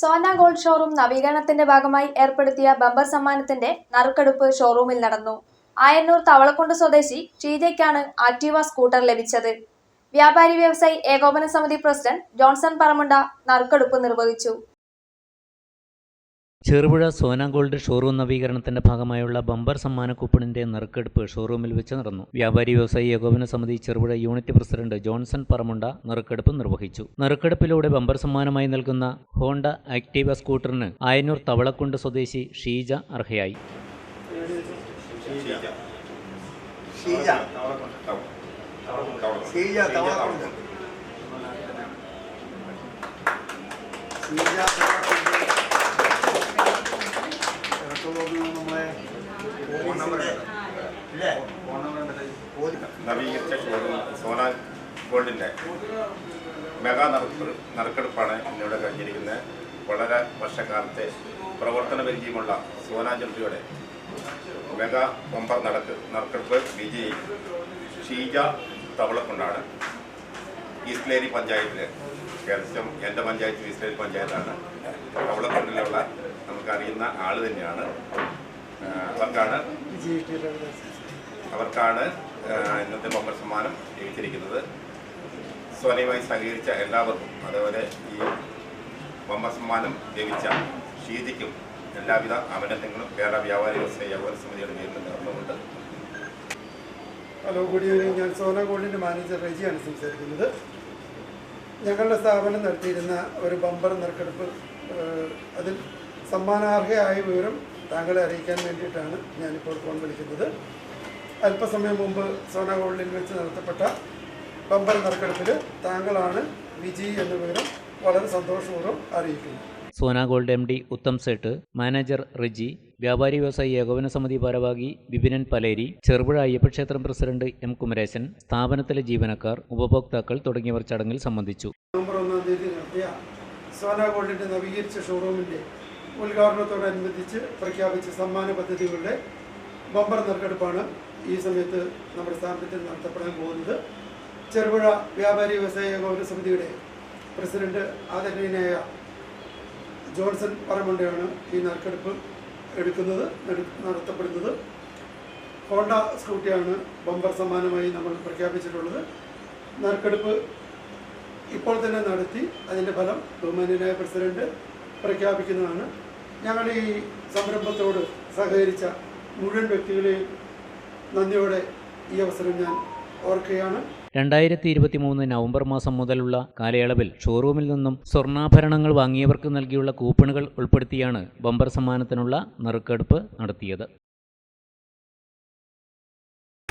Sona gold showroom നവീകരണത്തിന്റെ ഭാഗമായി ഏർപ്പെടുത്തിയ bumper സമ്മാനത്തിന്റെ നറുക്കെടുപ്പ് ഷോറൂമിൽ നടന്നു. ആയന്നൂർ തവളക്കുണ്ട് സ്വദേശി ഷീജയ്ക്കാണ് ആക്റ്റീവ സ്കൂട്ടർ ലഭിച്ചത്. വ്യാപാരി വ്യവസായി ഏകോപന സമിതി പ്രസിഡന്റ് ജോൺസൺ പറമുണ്ട നറുക്കെടുപ്പ് നിർവഹിച്ചു. ചെറുപുഴ സോന ഗോൾഡ് ഷോറൂം നവീകരണത്തിന്റെ ഭാഗമായുള്ള ബമ്പർ സമ്മാന കൂപ്പണിന്റെ നറുക്കെടുപ്പ് ഷോറൂമിൽ വെച്ച് നടന്നു. വ്യാപാരി വ്യവസായി ഏകോപന സമിതി Cherupuzha unit president Johnson Paramunda നറുക്കെടുപ്പ് നിർവഹിച്ചു. നറുക്കെടുപ്പിലൂടെ ബമ്പർ സമ്മാനമായി നൽകുന്ന ഹോണ്ട ആക്ടീവ സ്കൂട്ടറിന് ആയനൂർ തവളക്കുണ്ട് സ്വദേശി ഷീജ അർഹയായി. ഷീജ ഷീജ തവളക്കുണ്ട് ഷീജ തവളക്കുണ്ട് നമ്മളെ പോലീസിന്റെ ഇല്ലേ പോലീസ് നവീകരിച്ച ഷോറൂം സോനാ ഗോൾഡിന്റെ മെഗാ നറുക്ക് നറുക്കെടുപ്പാണ് ഇന്നിവിടെ കഴിഞ്ഞിരിക്കുന്നത്. വളരെ വർഷക്കാലത്തെ പ്രവർത്തന പരിചയമുള്ള സോനാ ജ്വല്ലറിയുടെ മെഗാ ബമ്പർ നടക്ക് നറുക്കെടുപ്പ് വിജയി ഷീജ തവളക്കൊണ്ടാണ്. ഈസ്റ്റ്ലേരി പഞ്ചായത്തിൽ ഏകദേശം എന്റെ പഞ്ചായത്ത് ഈസ്റ്റ്ലേരി പഞ്ചായത്താണ്. തവളക്കൊണ്ടിലുള്ള നമുക്കറിയുന്ന ആൾ തന്നെയാണ്. അവർക്കാണ് അവർക്കാണ് ഇന്നത്തെ ബമ്പർ സമ്മാനം ലഭിച്ചിരിക്കുന്നത്. സ്വനയുമായി സഹകരിച്ച എല്ലാവർക്കും അതേപോലെ ഈ ബമ്പർ സമ്മാനം ലഭിച്ച ഷീജിക്കും എല്ലാവിധ അഭിനന്ദനങ്ങളും. കേരള വ്യാപാരി വ്യവസായ വ്യാപാര സമിതിയുടെ പേരിൽ നടന്നുകൊണ്ട് ഹലോ ഗുഡ് ഈവനിങ് ഞാൻ സോന ഗോൾഡിന്റെ മാനേജർ റെജിയാണ് സംസാരിക്കുന്നത്. ഞങ്ങളുടെ സ്ഥാപനം നടത്തിയിരുന്ന ഒരു ബമ്പർ നറുക്കെടുപ്പ് അതിൽ സമ്മാനാർഹയായ വിവരം താങ്കളെ അറിയിക്കാൻ വേണ്ടിയിട്ടാണ് ഞാനിപ്പോൾ ഫോൺ വിളിക്കുന്നത്. അല്പസമയം മുമ്പ് സോനാഗോളിൽ വെച്ച് നടത്തപ്പെട്ട ബമ്പർ നറുക്കെടുപ്പിൽ താങ്കളാണ് വിജി എന്ന വിവരം വളരെ സന്തോഷപൂർവം അറിയിക്കുന്നു Sona gold M D Uttam Sait manager Riji വ്യാപാരി വ്യവസായി ഏകോപന സമിതി ഭാരവാഹി വിപിനൻ പലേരി ചെറുപുഴ അയ്യപ്പക്ഷേത്രം പ്രസിഡന്റ് എം കുമരേശൻ സ്ഥാപനത്തിലെ ജീവനക്കാർ ഉപഭോക്താക്കൾ തുടങ്ങിയവർ ചടങ്ങിൽ സംബന്ധിച്ചു. നവംബർ ഒന്നാം തീയതി നടത്തിയ സോന ഗോൾഡിന്റെ നവീകരിച്ച ഷോറൂമിന്റെ ഉദ്ഘാടനത്തോടനുബന്ധിച്ച് പ്രഖ്യാപിച്ച സമ്മാന പദ്ധതികളുടെ ബമ്പർ നറുക്കെടുപ്പാണ് ഈ സമയത്ത് നമ്മുടെ സ്ഥാപനത്തിൽ നടത്തപ്പെടാൻ പോകുന്നത്. ചെറുപുഴ വ്യാപാരി വ്യവസായ ഏകോപന സമിതിയുടെ പ്രസിഡന്റ് ആദരണീയനായ ജോൺസൺ പറമുണ്ടയാണ് ഈ നറുക്കെടുപ്പ് എടുക്കുന്നത് നട- നടത്തപ്പെടുന്നത്. ഹോണ്ട സ്കൂട്ടിയാണ് ബമ്പർ സമ്മാനമായി നമ്മൾ പ്രഖ്യാപിച്ചിട്ടുള്ളത്. നറുക്കെടുപ്പ് ഇപ്പോൾ തന്നെ നടത്തി അതിന്റെ ഫലം ബഹുമാന്യനായ പ്രസിഡന്റ് പ്രഖ്യാപിക്കുന്നതാണ്. ഞങ്ങൾ ഈ സംരംഭത്തോട് സഹകരിച്ച മുഴുവൻ വ്യക്തികളെയും നന്ദിയോടെ ഈ അവസരം ഞാൻ ഓർക്കുകയാണ്. രണ്ടായിരത്തി ഇരുപത്തി മൂന്ന് നവംബർ മാസം മുതലുള്ള കാലയളവിൽ ഷോറൂമിൽ നിന്നും സ്വർണാഭരണങ്ങൾ വാങ്ങിയവർക്ക് നൽകിയുള്ള കൂപ്പണുകൾ ഉൾപ്പെടുത്തിയാണ് ബമ്പർ സമ്മാനത്തിനുള്ള നറുക്കെടുപ്പ് നടത്തിയത്.